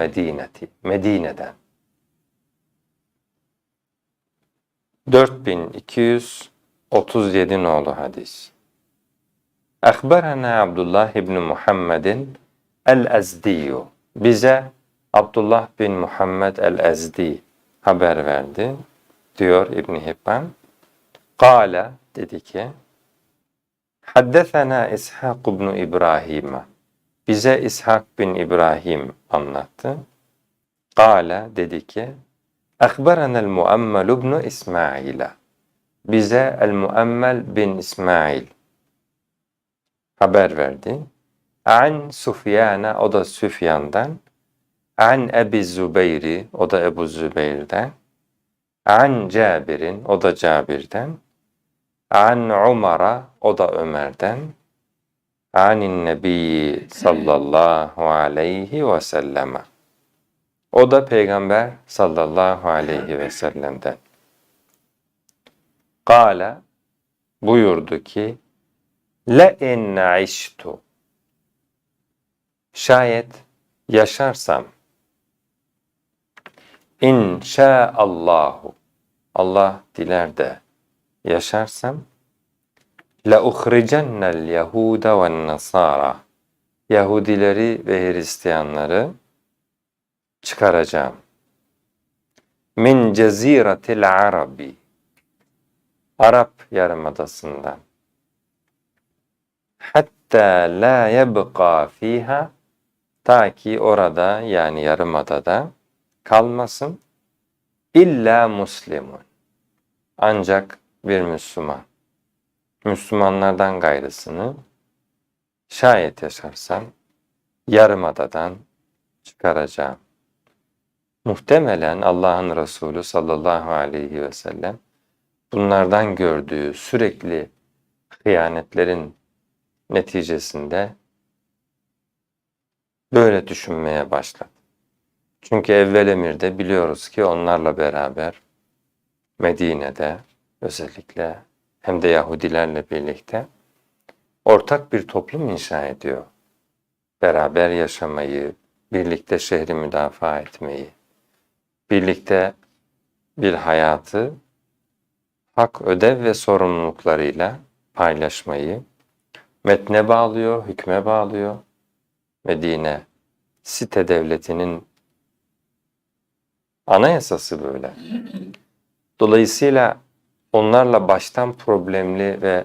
Medineti. Medine'den. 4237 nolu hadis. Ekberena Abdullah ibn Muhammedin el-Ezdiyu. Bize Abdullah bin Muhammed el-Ezdi haber verdi. Diyor İbn Hibban. Kale dedi ki Haddesena İshak ibn İbrahim. Bize İshak bin İbrahim anlattı. Kale dedi ki Ekberena el-Muammel ibn İsmail'e. Bize el-Muammel bin İsmail haber verdi. An Sufyan'a o da Süfyan'dan. An Ebi Zübeyri o da Ebu Zübeyr'den. An Cabir'in o da Cabir'den. An Umar'a o da Ömer'den. Anin Nebi sallallahu aleyhi ve selleme. O da Peygamber sallallahu aleyhi ve sellem'den. Kale buyurdu ki Le in iştu Şayet yaşarsam İnşaallahu Allah diler de yaşarsam la uhricennel yehuda ve nasara Yahudileri ve Hristiyanları çıkaracağım. Min ceziratil arabi Arap yarımadasından. hatta la yebqa fiha ta ki orada yani yarımadada kalmasın. illa muslimun ancak bir Müslüman Müslümanlardan gayrısını şayet yaşarsam yarımadadan çıkaracağım. Muhtemelen Allah'ın Resulü sallallahu aleyhi ve sellem bunlardan gördüğü sürekli hıyanetlerin neticesinde böyle düşünmeye başladı. Çünkü evvel emirde biliyoruz ki onlarla beraber Medine'de özellikle hem de Yahudilerle birlikte ortak bir toplum inşa ediyor. Beraber yaşamayı, birlikte şehri müdafaa etmeyi, birlikte bir hayatı hak, ödev ve sorumluluklarıyla paylaşmayı metne bağlıyor, hükme bağlıyor. Medine site devletinin anayasası böyle. Dolayısıyla onlarla baştan problemli ve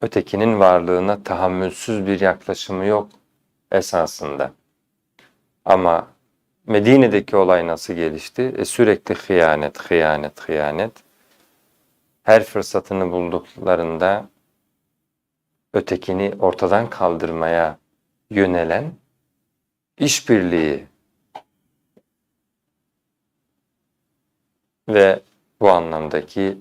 ötekinin varlığına tahammülsüz bir yaklaşımı yok esasında. Ama Medine'deki olay nasıl gelişti? E sürekli hıyanet, hıyanet, hıyanet. Her fırsatını bulduklarında ötekini ortadan kaldırmaya yönelen işbirliği ve bu anlamdaki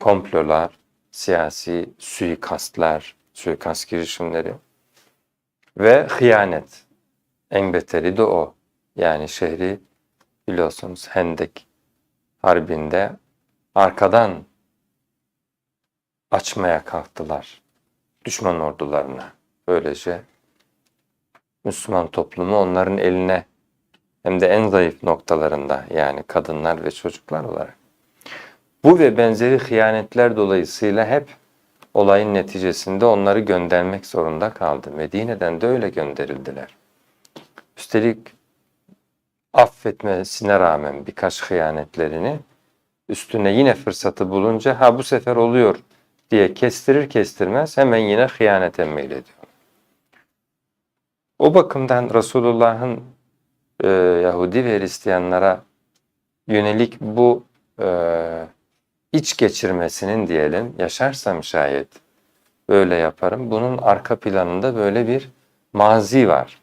komplolar, siyasi suikastlar, suikast girişimleri ve hıyanet. En beteri de o. Yani şehri biliyorsunuz Hendek Harbi'nde arkadan açmaya kalktılar düşman ordularına. Böylece Müslüman toplumu onların eline hem de en zayıf noktalarında yani kadınlar ve çocuklar olarak. Bu ve benzeri hıyanetler dolayısıyla hep olayın neticesinde onları göndermek zorunda kaldı. Medine'den de öyle gönderildiler. Üstelik affetmesine rağmen birkaç hıyanetlerini üstüne yine fırsatı bulunca ha bu sefer oluyor diye kestirir kestirmez hemen yine hıyanete meylediyor. O bakımdan Resulullah'ın e, Yahudi ve Hristiyanlara yönelik bu e, iç geçirmesinin diyelim, yaşarsam şayet böyle yaparım. Bunun arka planında böyle bir mazi var.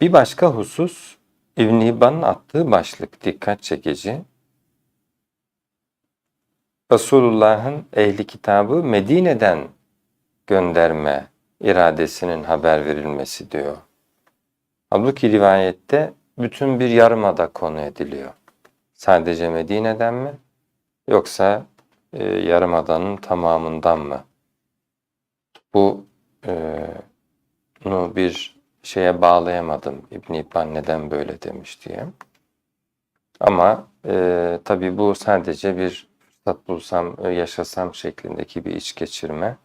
Bir başka husus İbn Hibban'ın attığı başlık dikkat çekici. Resulullah'ın ehli kitabı Medine'den gönderme iradesinin haber verilmesi diyor. Halbuki rivayette bütün bir yarımada konu ediliyor. Sadece Medine'den mi? Yoksa e, yarımadanın tamamından mı? Bu e, bunu bir şeye bağlayamadım. İbn İbban neden böyle demiş diye. Ama e, tabii bu sadece bir fırsat bulsam, e, yaşasam şeklindeki bir iç geçirme.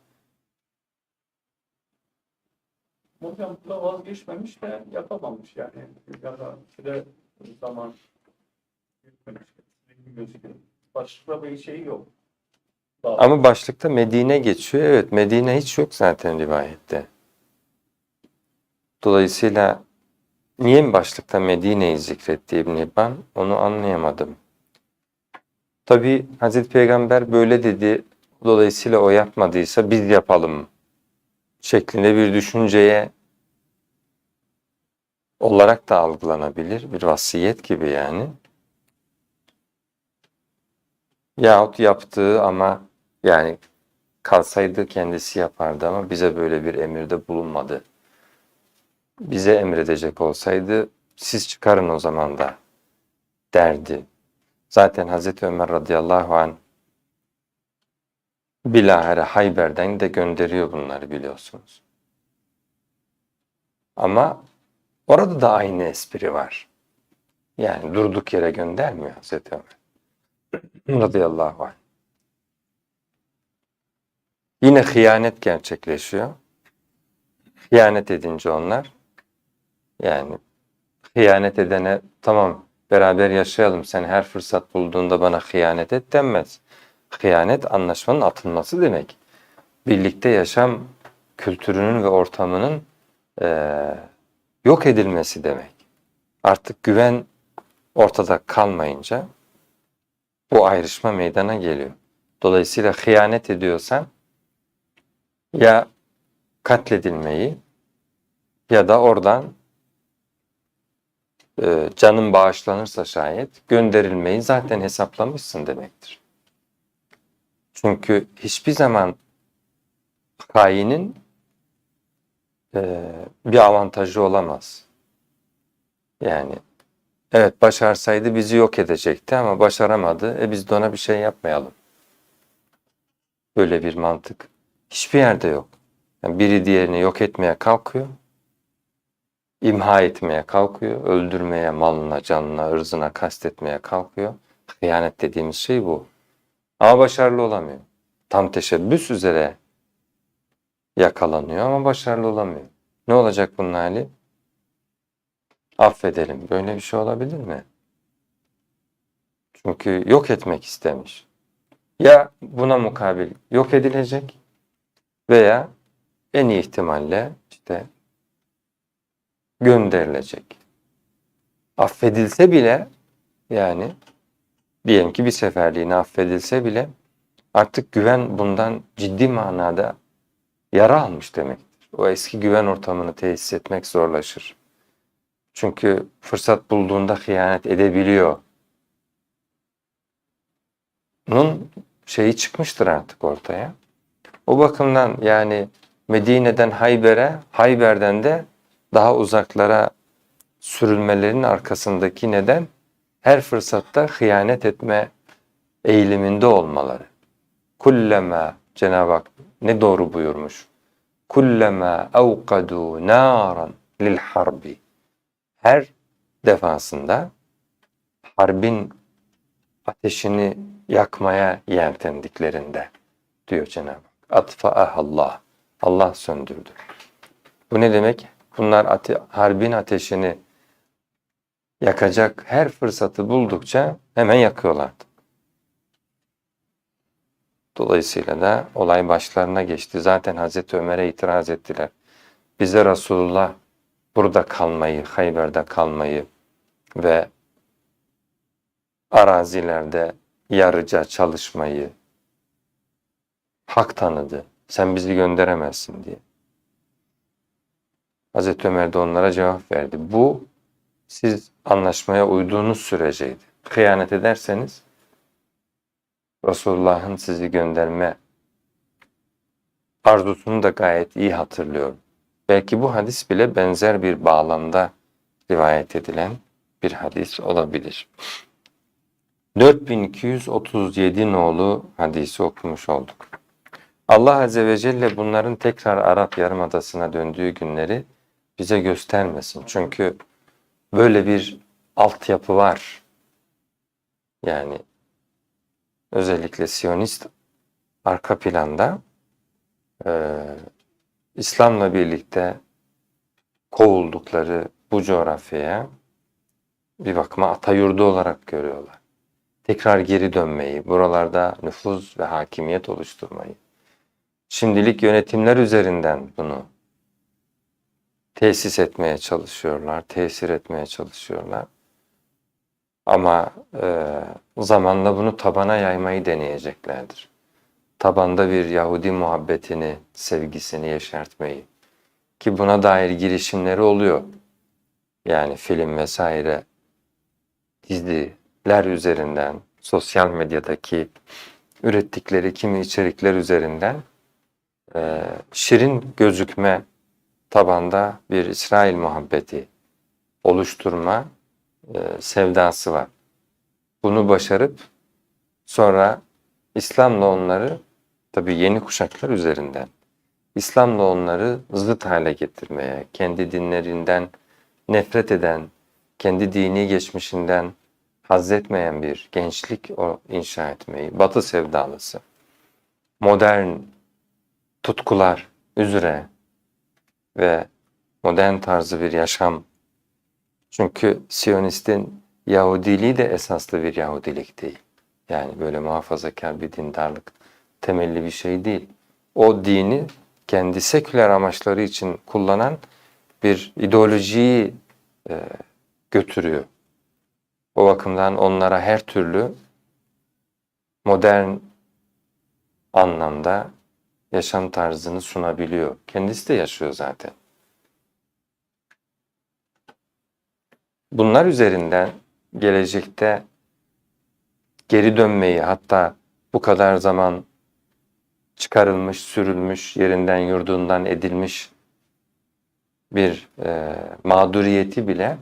Hocam bu da vazgeçmemiş de yapamamış yani. Ya da süre zaman gibi gözüküyor. Başka bir şey yok. Daha Ama başlıkta Medine geçiyor. Evet Medine hiç yok zaten rivayette. Dolayısıyla niye mi başlıkta Medine'yi zikretti İbn İbban onu anlayamadım. Tabi Hazreti Peygamber böyle dedi. Dolayısıyla o yapmadıysa biz yapalım şeklinde bir düşünceye olarak da algılanabilir. Bir vasiyet gibi yani. Yahut yaptığı ama yani kalsaydı kendisi yapardı ama bize böyle bir emirde bulunmadı. Bize emredecek olsaydı siz çıkarın o zaman da derdi. Zaten Hazreti Ömer radıyallahu anh bilahare Hayber'den de gönderiyor bunları biliyorsunuz. Ama orada da aynı espri var. Yani durduk yere göndermiyor Hazreti Ömer radıyallahu anh. Yine hıyanet gerçekleşiyor. Hıyanet edince onlar yani hıyanet edene tamam beraber yaşayalım sen her fırsat bulduğunda bana hıyanet et denmez. Hıyanet anlaşmanın atılması demek. Birlikte yaşam kültürünün ve ortamının eee, yok edilmesi demek. Artık güven ortada kalmayınca bu ayrışma meydana geliyor. Dolayısıyla hıyanet ediyorsan ya katledilmeyi ya da oradan e, canın bağışlanırsa şayet gönderilmeyi zaten hesaplamışsın demektir. Çünkü hiçbir zaman hainin e, bir avantajı olamaz. Yani evet başarsaydı bizi yok edecekti ama başaramadı. E biz de ona bir şey yapmayalım. Böyle bir mantık hiçbir yerde yok. Yani biri diğerini yok etmeye kalkıyor. imha etmeye kalkıyor. Öldürmeye, malına, canına, ırzına kastetmeye kalkıyor. Hıyanet dediğimiz şey bu. Ama başarılı olamıyor. Tam teşebbüs üzere yakalanıyor ama başarılı olamıyor. Ne olacak bunun hali? Affedelim. Böyle bir şey olabilir mi? Çünkü yok etmek istemiş. Ya buna mukabil yok edilecek veya en iyi ihtimalle işte gönderilecek. Affedilse bile yani diyelim ki bir seferliğine affedilse bile artık güven bundan ciddi manada yara almış demektir. O eski güven ortamını tesis etmek zorlaşır. Çünkü fırsat bulduğunda hıyanet edebiliyor. Bunun şeyi çıkmıştır artık ortaya. O bakımdan yani Medine'den Hayber'e, Hayber'den de daha uzaklara sürülmelerinin arkasındaki neden her fırsatta hıyanet etme eğiliminde olmaları. Kullema Cenab-ı Hak ne doğru buyurmuş. Kullema evkadu naran lil harbi. Her defasında harbin ateşini yakmaya yeltendiklerinde diyor Cenab-ı Hak. Atfa'ah Allah. Allah söndürdü. Bu ne demek? Bunlar ate harbin ateşini yakacak her fırsatı buldukça hemen yakıyorlardı. Dolayısıyla da olay başlarına geçti. Zaten Hazreti Ömer'e itiraz ettiler. Bize Resulullah burada kalmayı, Hayber'de kalmayı ve arazilerde yarıca çalışmayı hak tanıdı. Sen bizi gönderemezsin diye. Hazreti Ömer de onlara cevap verdi. Bu siz anlaşmaya uyduğunuz süreceydi. Hıyanet ederseniz Resulullah'ın sizi gönderme arzusunu da gayet iyi hatırlıyorum. Belki bu hadis bile benzer bir bağlamda rivayet edilen bir hadis olabilir. 4237 nolu hadisi okumuş olduk. Allah Azze ve Celle bunların tekrar Arap Yarımadası'na döndüğü günleri bize göstermesin. Çünkü böyle bir altyapı var. Yani özellikle Siyonist arka planda e, İslam'la birlikte kovuldukları bu coğrafyaya bir bakıma ata yurdu olarak görüyorlar. Tekrar geri dönmeyi, buralarda nüfuz ve hakimiyet oluşturmayı. Şimdilik yönetimler üzerinden bunu tesis etmeye çalışıyorlar, tesir etmeye çalışıyorlar. Ama e, zamanla bunu tabana yaymayı deneyeceklerdir. Tabanda bir Yahudi muhabbetini, sevgisini yeşertmeyi. Ki buna dair girişimleri oluyor. Yani film vesaire, diziler üzerinden, sosyal medyadaki ürettikleri kimi içerikler üzerinden e, şirin gözükme tabanda bir İsrail muhabbeti oluşturma e, sevdası var. Bunu başarıp sonra İslam'la onları tabii yeni kuşaklar üzerinden İslam'la onları zıt hale getirmeye, kendi dinlerinden nefret eden, kendi dini geçmişinden haz etmeyen bir gençlik o inşa etmeyi, batı sevdalısı, modern tutkular üzere ve modern tarzı bir yaşam. Çünkü Siyonistin Yahudiliği de esaslı bir Yahudilik değil. Yani böyle muhafazakar bir dindarlık temelli bir şey değil. O dini kendi seküler amaçları için kullanan bir ideolojiyi e, götürüyor. O bakımdan onlara her türlü modern anlamda yaşam tarzını sunabiliyor. Kendisi de yaşıyor zaten. Bunlar üzerinden gelecekte geri dönmeyi hatta bu kadar zaman çıkarılmış, sürülmüş, yerinden yurdundan edilmiş bir e, mağduriyeti bile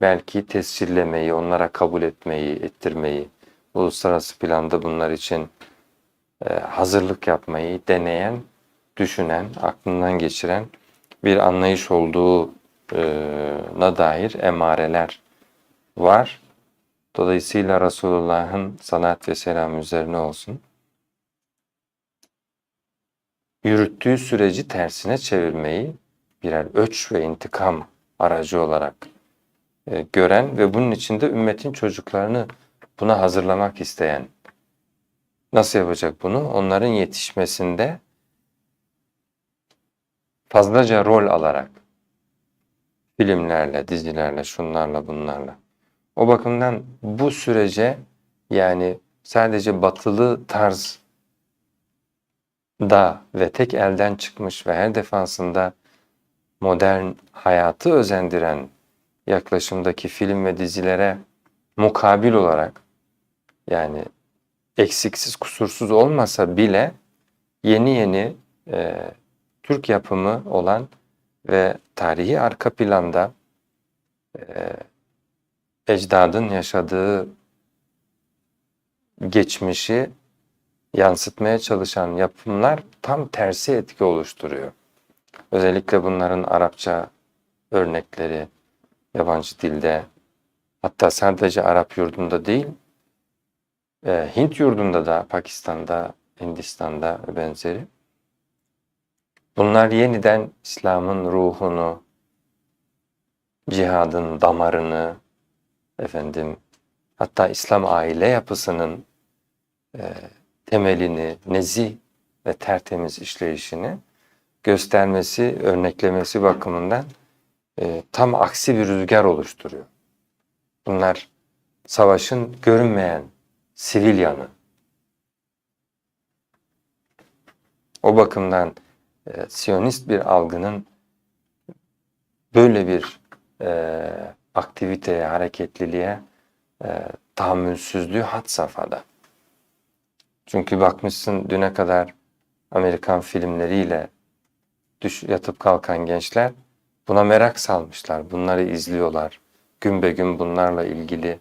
belki tescillemeyi, onlara kabul etmeyi, ettirmeyi, uluslararası planda bunlar için hazırlık yapmayı deneyen, düşünen, aklından geçiren bir anlayış olduğuna dair emareler var. Dolayısıyla Resulullah'ın salat ve selam üzerine olsun. Yürüttüğü süreci tersine çevirmeyi birer ölç ve intikam aracı olarak e, gören ve bunun içinde ümmetin çocuklarını buna hazırlamak isteyen Nasıl yapacak bunu? Onların yetişmesinde fazlaca rol alarak filmlerle, dizilerle, şunlarla, bunlarla. O bakımdan bu sürece yani sadece batılı tarz da ve tek elden çıkmış ve her defasında modern hayatı özendiren yaklaşımdaki film ve dizilere mukabil olarak yani eksiksiz kusursuz olmasa bile yeni yeni e, Türk yapımı olan ve tarihi arka planda e, ecdadın yaşadığı geçmişi yansıtmaya çalışan yapımlar tam tersi etki oluşturuyor. Özellikle bunların Arapça örnekleri, yabancı dilde, hatta sadece Arap yurdunda değil, e, Hint yurdunda da, Pakistan'da, Hindistan'da ve benzeri. Bunlar yeniden İslam'ın ruhunu, cihadın damarını, efendim, hatta İslam aile yapısının e, temelini, nezih ve tertemiz işleyişini göstermesi, örneklemesi bakımından e, tam aksi bir rüzgar oluşturuyor. Bunlar savaşın görünmeyen sivil yanı. O bakımdan e, Siyonist bir algının böyle bir e, aktiviteye, hareketliliğe e, tahammülsüzlüğü had safhada. Çünkü bakmışsın düne kadar Amerikan filmleriyle düş, yatıp kalkan gençler buna merak salmışlar. Bunları izliyorlar. Gün be gün bunlarla ilgili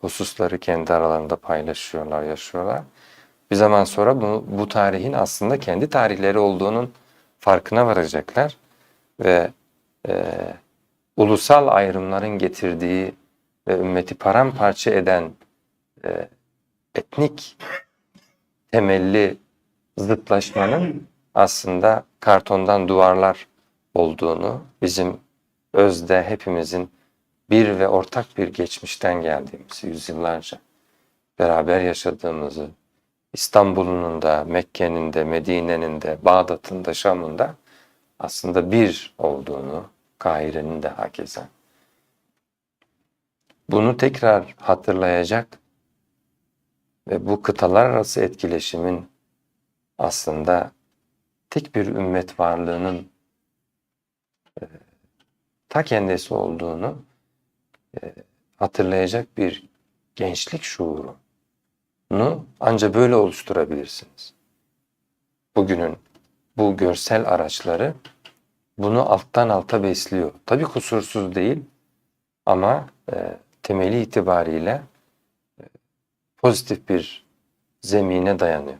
hususları kendi aralarında paylaşıyorlar, yaşıyorlar. bir zaman sonra bu, bu tarihin aslında kendi tarihleri olduğunun farkına varacaklar ve e, ulusal ayrımların getirdiği ve ümmeti paramparça eden e, etnik temelli zıtlaşmanın aslında kartondan duvarlar olduğunu, bizim özde hepimizin bir ve ortak bir geçmişten geldiğimizi yüzyıllarca beraber yaşadığımızı, İstanbul'un da, Mekke'nin de, Medine'nin de, Bağdat'ın da, Şam'ın da aslında bir olduğunu, Kahire'nin de hakeza. Bunu tekrar hatırlayacak ve bu kıtalar arası etkileşimin aslında tek bir ümmet varlığının e, ta kendisi olduğunu hatırlayacak bir gençlik şuurunu ancak böyle oluşturabilirsiniz. Bugünün bu görsel araçları bunu alttan alta besliyor. Tabii kusursuz değil ama e, temeli itibariyle e, pozitif bir zemine dayanıyor.